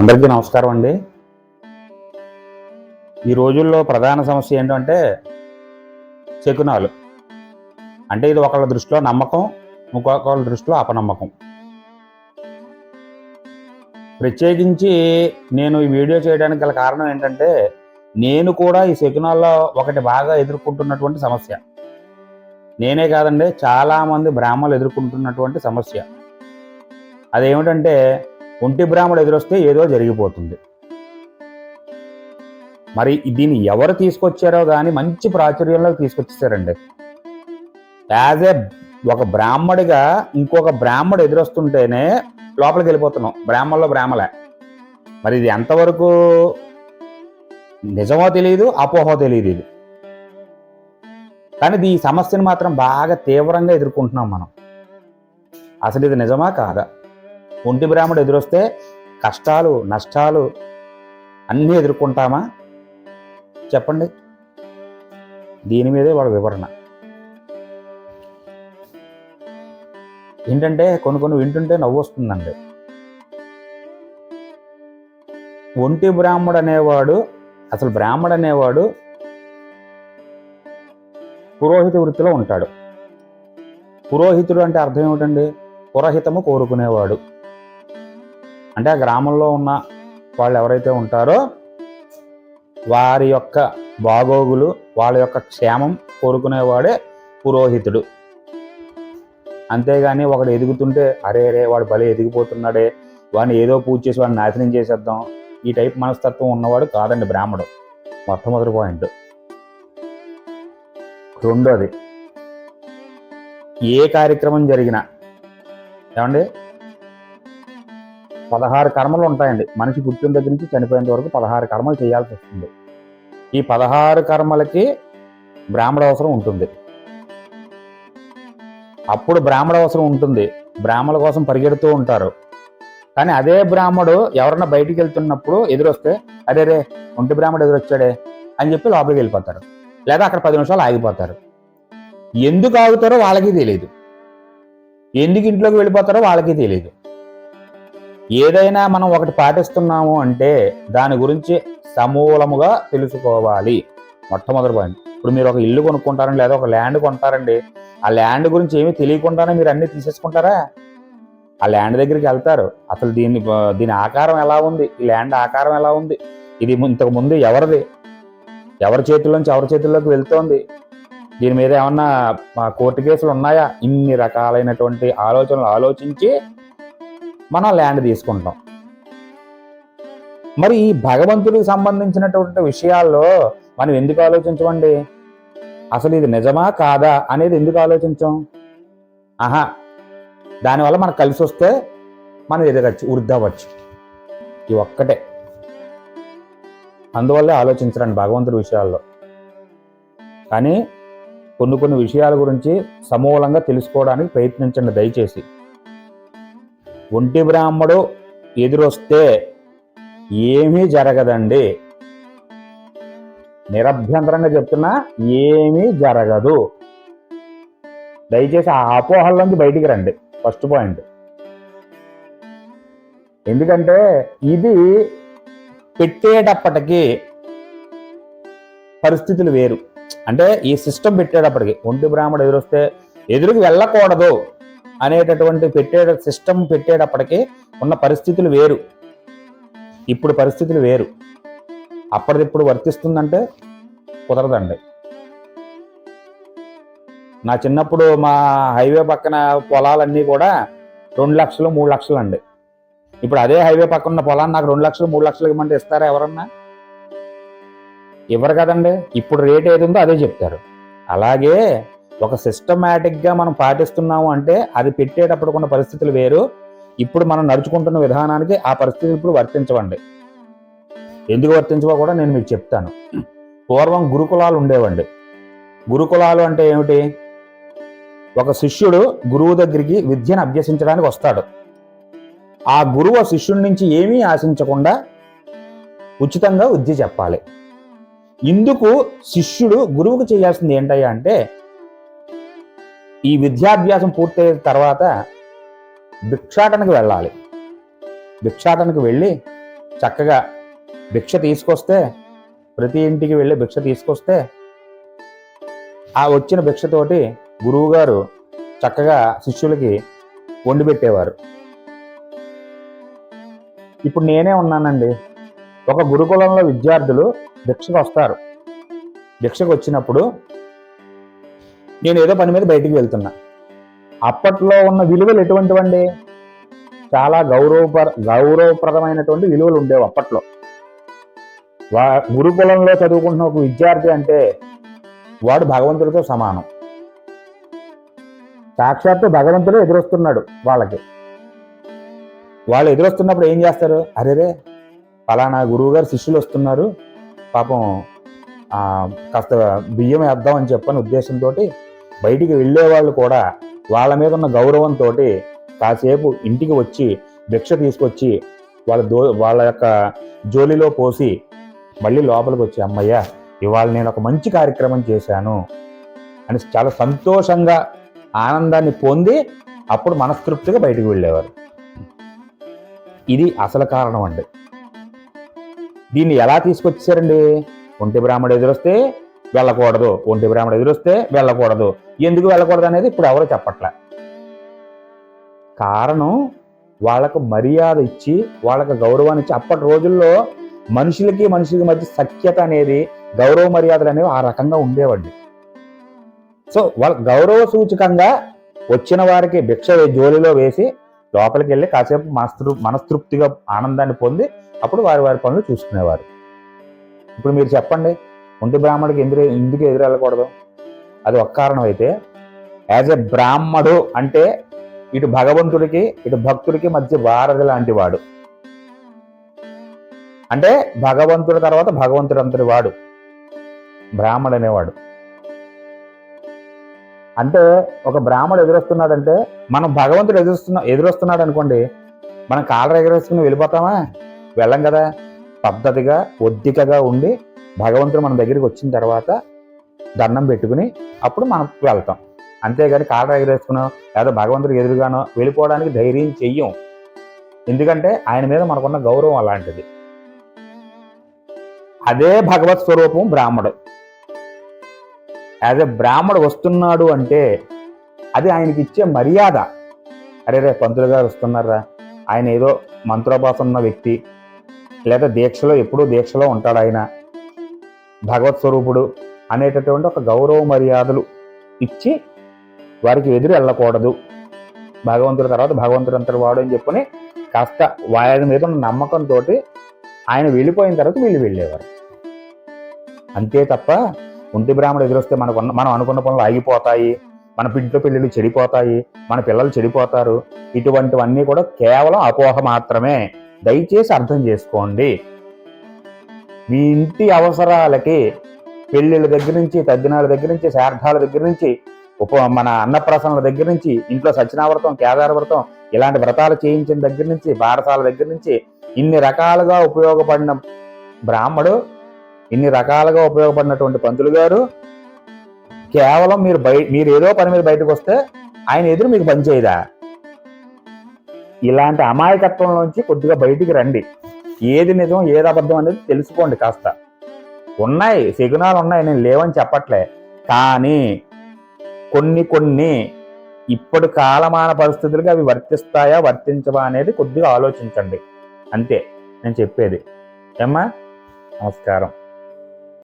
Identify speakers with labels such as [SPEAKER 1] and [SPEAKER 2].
[SPEAKER 1] అందరికీ నమస్కారం అండి. ఈ రోజుల్లో ప్రధాన సమస్య ఏంటంటే శకునాలు. అంటే ఇది ఒకళ్ళ దృష్టిలో నమ్మకం ఇంకొకళ్ళ దృష్టిలో అపనమ్మకం. ప్రత్యేకించి నేను ఈ వీడియో చేయడానికి గల కారణం ఏంటంటే నేను కూడా ఈ శకునాల్లో ఒకటి బాగా ఎదుర్కొంటున్నటువంటి సమస్య. నేనే కాదండి చాలామంది బ్రాహ్మణులు ఎదుర్కొంటున్నటువంటి సమస్య. అదేమిటంటే ఒంటి బ్రాహ్మడు ఎదురొస్తే ఏదో జరిగిపోతుంది. మరి దీన్ని ఎవరు తీసుకొచ్చారో కానీ మంచి ప్రాచుర్యంలోకి తీసుకొచ్చేసారండి. యాజ్ ఏ ఒక బ్రాహ్మడిగా ఇంకొక బ్రాహ్మడు ఎదురొస్తుంటేనే లోపలికి వెళ్ళిపోతున్నాం. బ్రాహ్మణలో బ్రాహ్మలే. మరి ఇది ఎంతవరకు నిజమో తెలియదు అపోహో తెలియదు ఇది. కానీ ఇది ఈ సమస్యను మాత్రం బాగా తీవ్రంగా ఎదుర్కొంటున్నాం మనం. అసలు ఇది నిజమా కాదా? ఒంటి బ్రాహ్మడు ఎదురొస్తే కష్టాలు నష్టాలు అన్నీ ఎదుర్కొంటామా? చెప్పండి. దీని మీదే వాడు వివరణ. ఏంటంటే కొన్ని కొన్ని వింటుంటే నవ్వు వస్తుందండి ఒంటి బ్రాహ్మడు అనేవాడు అసలు బ్రాహ్మడు అనేవాడు పురోహిత వృత్తిలో ఉంటాడు. పురోహితుడు అంటే అర్థం ఏమిటండి? పురహితము కోరుకునేవాడు. అంటే ఆ గ్రామంలో ఉన్న వాళ్ళు ఎవరైతే ఉంటారో వారి యొక్క బాగోగులు వాళ్ళ యొక్క క్షేమం కోరుకునేవాడే పురోహితుడు. అంతేగాని ఒకడు ఎదుగుతుంటే అరే రే వాడు భలే ఎదిగిపోతున్నాడే వాడిని ఏదో పూజ చేసి వాడిని నాశనం చేసేద్దాం ఈ టైప్ మనస్తత్వం ఉన్నవాడు కాదండి బ్రాహ్మడు. మొట్టమొదటి పాయింట్. రెండోది ఏ కార్యక్రమం జరిగినా ఏమండి? పదహారు కర్మలు ఉంటాయండి. మనిషి పుట్టిన దగ్గర నుంచి చనిపోయేంత వరకు పదహారు కర్మలు చేయాల్సి వస్తుంది. ఈ పదహారు కర్మలకి బ్రాహ్మణ అవసరం ఉంటుంది. అప్పుడు బ్రాహ్మణ అవసరం ఉంటుంది. బ్రాహ్మణుల కోసం పరిగెడుతూ ఉంటారు. కానీ అదే బ్రాహ్మడు ఎవరన్నా బయటికి వెళ్తున్నప్పుడు ఎదురొస్తే అరే రే ఒంటి బ్రాహ్మడు ఎదురొచ్చాడే అని చెప్పి లోపలికి వెళ్ళిపోతారు. లేదా అక్కడ పది నిమిషాలు ఆగిపోతారు. ఎందుకు ఆగుతారో వాళ్ళకి తెలియదు. ఎందుకు ఇంట్లోకి వెళ్ళిపోతారో వాళ్ళకి తెలియదు. ఏదైనా మనం ఒకటి పాటిస్తున్నాము అంటే దాని గురించి సమూలముగా తెలుసుకోవాలి. మొట్టమొదటి పాయింట్ ఇప్పుడు మీరు ఒక ఇల్లు కొనుక్కుంటారండి లేదా ఒక ల్యాండ్ కొంటారండి. ఆ ల్యాండ్ గురించి ఏమీ తెలియకుండానే మీరు అన్ని తీసేసుకుంటారా? ఆ ల్యాండ్ దగ్గరికి వెళ్తారు. అసలు దీన్ని దీని ఆకారం ఎలా ఉంది? ఈ ల్యాండ్ ఆకారం ఎలా ఉంది? ఇది ఇంతకు ముందు ఎవరిది? ఎవరి చేతుల్లోంచి ఎవరి చేతుల్లోకి వెళ్తోంది? దీని మీద ఏమన్నా కోర్టు కేసులు ఉన్నాయా? ఇన్ని రకాలైనటువంటి ఆలోచనలు ఆలోచించి మనం ల్యాండ్ తీసుకుంటాం. మరి ఈ భగవంతుడికి సంబంధించినటువంటి విషయాల్లో మనం ఎందుకు ఆలోచించమండి? అసలు ఇది నిజమా కాదా అనేది ఎందుకు ఆలోచించాం? ఆహా దానివల్ల మనకు కలిసి వస్తే మనం ఎదగచ్చు వృద్ధవచ్చు. ఈ ఒక్కటే. అందువల్లే ఆలోచించరండి భగవంతుడి విషయాల్లో. కానీ కొన్ని కొన్ని విషయాల గురించి సమూలంగా తెలుసుకోవడానికి ప్రయత్నించండి దయచేసి. ఒంటి బ్రాహ్మడు ఎదురొస్తే ఏమీ జరగదండి. నిరభ్యంతరంగా చెప్తున్నా ఏమీ జరగదు. దయచేసి ఆ అపోహల్లోంచి బయటికి రండి. First point. ఎందుకంటే ఇది పెట్టేటప్పటికి పరిస్థితులు వేరు. అంటే ఈ సిస్టమ్ పెట్టేటప్పటికి ఒంటి బ్రాహ్మడు ఎదురొస్తే ఎదురుకు వెళ్ళకూడదు. అనేటటువంటి పెట్టే సిస్టమ్ పెట్టేటప్పటికీ ఉన్న పరిస్థితులు వేరు. ఇప్పుడు పరిస్థితులు వేరు. అప్పటిదిప్పుడు వర్తిస్తుందంటే కుదరదండి. నా చిన్నప్పుడు మా హైవే పక్కన పొలాలన్నీ కూడా రెండు లక్షలు మూడు లక్షలు అండి ఇప్పుడు అదే హైవే పక్కన ఉన్న పొలాన్ని నాకు రెండు లక్షలు మూడు లక్షలు ఇవ్వమంటే ఇస్తారా ఎవరన్నా? ఇవ్వరు కదండి. ఇప్పుడు రేట్ ఏది ఉందో అదే చెప్తారు. అలాగే ఒక సిస్టమేటిక్గా మనం పాటిస్తున్నాము అంటే అది పెట్టేటప్పుడు ఉన్న పరిస్థితులు వేరు. ఇప్పుడు మనం నడుచుకుంటున్న విధానానికి ఆ పరిస్థితులు ఇప్పుడు వర్తించవండి. ఎందుకు వర్తించవో కూడా నేను మీకు చెప్తాను. పూర్వం గురుకులాలు ఉండేవండి. గురుకులాలు అంటే ఏమిటి? ఒక శిష్యుడు గురువు దగ్గరికి విద్యను అభ్యసించడానికి వస్తాడు. ఆ గురువు శిష్యుడి నుంచి ఏమీ ఆశించకుండా ఉచితంగా విద్య చెప్పాలి. ఇందుకు శిష్యుడు గురువుకు చేయాల్సింది ఏంటయ్యా అంటే ఈ విద్యాభ్యాసం పూర్తయిన తర్వాత భిక్షాటనకు వెళ్ళాలి. భిక్షాటనకు వెళ్ళి చక్కగా భిక్ష తీసుకొస్తే ప్రతి ఇంటికి వెళ్ళి భిక్ష తీసుకొస్తే ఆ వచ్చిన భిక్షతోటి గురువుగారు చక్కగా శిష్యులకి వండి పెట్టేవారు. ఇప్పుడు నేనే ఉన్నానండి. ఒక గురుకులంలో విద్యార్థులు భిక్షకు వస్తారు. భిక్షకు వచ్చినప్పుడు నేను ఏదో పని మీద బయటికి వెళ్తున్నా. అప్పట్లో ఉన్న విలువలు ఎటువంటివండి? చాలా గౌరవపర గౌరవప్రదమైనటువంటి విలువలు ఉండేవి అప్పట్లో. వా గురుకులంలో చదువుకుంటున్న ఒక విద్యార్థి అంటే వాడు భగవంతుడితో సమానం. సాక్షాత్తు భగవంతుడు ఎదురొస్తున్నాడు వాళ్ళకి. వాళ్ళు ఎదురొస్తున్నప్పుడు ఏం చేస్తారు? అరేరే పలానా గురువు గారు శిష్యులు వస్తున్నారు. పాపం కాస్త బియ్యం వేద్దాం అని చెప్పని ఉద్దేశంతో బయటికి వెళ్ళే వాళ్ళు కూడా వాళ్ళ మీద ఉన్న గౌరవంతో కాసేపు ఇంటికి వచ్చి భిక్ష తీసుకొచ్చి వాళ్ళ దో వాళ్ళ యొక్క జోలిలో పోసి మళ్ళీ లోపలికి వచ్చి అమ్మయ్య ఇవాళ నేను ఒక మంచి కార్యక్రమం చేశాను అని చాలా సంతోషంగా ఆనందాన్ని పొంది అప్పుడు మనస్తృప్తిగా బయటికి వెళ్ళేవారు. ఇది అసలు కారణం అండి. దీన్ని ఎలా తీసుకొచ్చారండి ఒంటి బ్రాహ్మడు ఎదురొస్తే వెళ్ళకూడదు. ఒంటి బ్రాహ్మడు ఎదురొస్తే వెళ్ళకూడదు. ఎందుకు వెళ్ళకూడదు అనేది ఇప్పుడు ఎవరో చెప్పట్లే. కారణం వాళ్ళకు మర్యాద ఇచ్చి వాళ్ళకు గౌరవాన్ని ఇచ్చి అప్పటి రోజుల్లో మనుషులకి మనుషులకి మధ్య సఖ్యత అనేది గౌరవ మర్యాదలు అనేవి ఆ రకంగా ఉండేవండి. సో వాళ్ళ గౌరవ సూచకంగా వచ్చిన వారికి భిక్ష జోలిలో వేసి లోపలికి వెళ్ళి కాసేపు మనస్తృ మనస్తృప్తిగా ఆనందాన్ని పొంది అప్పుడు వారి వారి పనులు చూసుకునేవారు. ఇప్పుడు మీరు చెప్పండి ఒంటి బ్రాహ్మడికి ఎందుకు ఎందుకు ఎదురు వెళ్ళకూడదు అది ఒక కారణం అయితే యాజ్ ఎ బ్రాహ్మడు అంటే ఇటు భగవంతుడికి ఇటు భక్తుడికి మధ్య వారధి లాంటి వాడు. అంటే భగవంతుడి తర్వాత భగవంతుడు అంతటి వాడు బ్రాహ్మడు అనేవాడు. అంటే ఒక బ్రాహ్మడు ఎదురొస్తున్నాడంటే మనం భగవంతుడు ఎదురుస్తున్నా ఎదురొస్తున్నాడు అనుకోండి మనం కాలర్ ఎగరేసుకుని వెళ్ళిపోతామా? వెళ్ళం కదా. పద్ధతిగా ఒద్దికగా ఉండి భగవంతుడు మన దగ్గరికి వచ్చిన తర్వాత దండం పెట్టుకుని అప్పుడు మనం వెళ్తాం. అంతేగాని కాలర్ ఎగరేసుకునో లేదా భగవంతుడికి ఎదురుగానో వెళ్ళిపోవడానికి ధైర్యం చెయ్యం. ఎందుకంటే ఆయన మీద మనకున్న గౌరవం అలాంటిది. అదే భగవత్ స్వరూపం బ్రాహ్మడు. యాజ్ ఎ బ్రాహ్మడు వస్తున్నాడు అంటే అది ఆయనకి ఇచ్చే మర్యాద. అరే రే పంతులు గారు వస్తున్నారా? ఆయన ఏదో మంత్రోపాసన ఉన్న వ్యక్తి. లేదా దీక్షలో ఎప్పుడూ దీక్షలో ఉంటాడు ఆయన. భగవత్ స్వరూపుడు అనేటటువంటి ఒక గౌరవ మర్యాదలు ఇచ్చి వారికి ఎదురు వెళ్ళకూడదు. భగవంతుడి తర్వాత భగవంతుడు అంతటి వాడు అని చెప్పుకొని కాస్త వారి మీద ఉన్న నమ్మకంతో ఆయన వెళ్ళిపోయిన తర్వాత వీళ్ళు వెళ్ళేవారు. అంతే తప్ప ఒంటి బ్రాహ్మడు ఎదురొస్తే మనకు ఉన్న- మనం అనుకున్న పనులు ఆగిపోతాయి. మన ఇంట్లో పెళ్ళిళ్ళు చెడిపోతాయి. మన పిల్లలు చెడిపోతారు. ఇటువంటివన్నీ కూడా కేవలం అపోహ మాత్రమే. దయచేసి అర్థం చేసుకోండి. మీ ఇంటి అవసరాలకి పెళ్ళిళ్ళ దగ్గర నుంచి తద్దినాల దగ్గర నుంచి శార్థాల దగ్గర నుంచి ఉప మన అన్నప్రాసనల దగ్గర నుంచి ఇంట్లో సత్యనావ్రతం కేదార వ్రతం ఇలాంటి వ్రతాలు చేయించిన దగ్గర నుంచి బారసాల దగ్గర నుంచి ఇన్ని రకాలుగా ఉపయోగపడిన బ్రాహ్మడు ఇన్ని రకాలుగా ఉపయోగపడినటువంటి పంతులు గారు కేవలం మీరు బయ మీరు ఏదో పని మీద బయటకు వస్తే ఆయన ఎదురు మీకు పనిచేయదా ఇలాంటి అమాయకత్వంలోంచి కొద్దిగా బయటికి రండి. ఏది నిజం ఏది అబద్ధం అనేది తెలుసుకోండి కాస్త. ఉన్నాయి శకునాలు ఉన్నాయి నేను లేవని చెప్పట్లే. కానీ కొన్ని కొన్ని ఇప్పుడు కాలమాన పరిస్థితులకి అవి వర్తిస్తాయా వర్తించవా అనేది కొద్దిగా ఆలోచించండి. అంతే నేను చెప్పేది. ఏమ్మా? నమస్కారం.